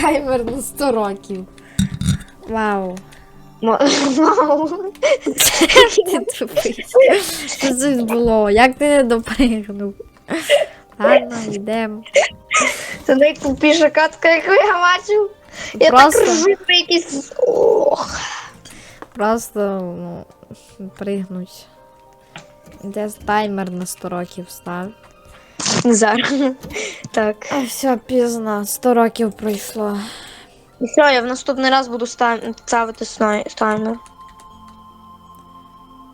таймер на 100 років. Вау. Вау. Ти тупий. Що це було? Як ти не допригнув? Ладно, йдемо. Це найтупіша катка, яку я бачив. Я Просто- так ржу про якісь. Ох. Просто ну, пригнуть. Де таймер на 100 років став. Зараз. Так. А все, пізно, 100 років пройшло. І все, я в наступний раз буду ста- ставити таймер.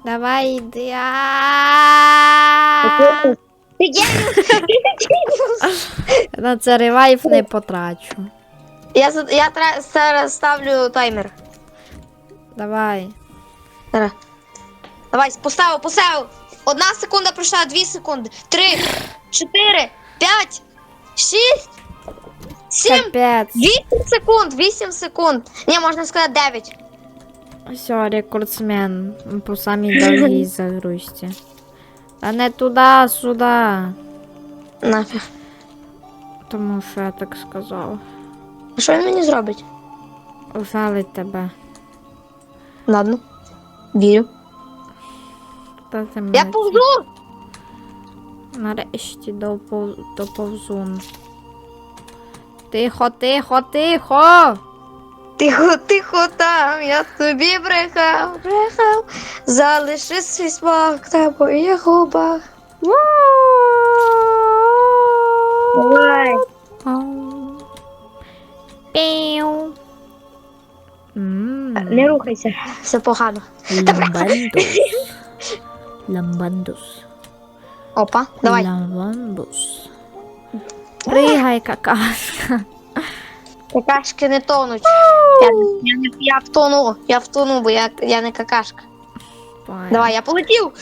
Давай йди. Ти! На це ревайв не потрачу. Я, за- я тра- зараз ставлю таймер. Давай. Зараз. Давай, поставив, поставив. Одна секунда пройшла, дві секунди. Три, чотири, п'ять, шість, сім, вісім секунд, вісім секунд. Ні, можна сказати дев'ять. Все, рекордсмен по самій довгій загрузці. Та не туди, сюди. Нафіг. Тому що я так сказав. А Що він мені зробить? Жалить тебе. Ладно. Вірю. Та ти Я мене повзу! Нарешті допов... доповзун. Тихо, тихо, тихо! Тихо, тихо там, я тобі брехав, брехав. Залиши свій смак на моїх губах. Давай. Піу. Не рухайся. Все погано. Ламбандус. Ламбандус. Опа, давай. Ламбандус. Пригай, какашка. Какашки не тонуть. Я, я, не- я втону, я втону, бо я, я не какашка. Давай, я полетів.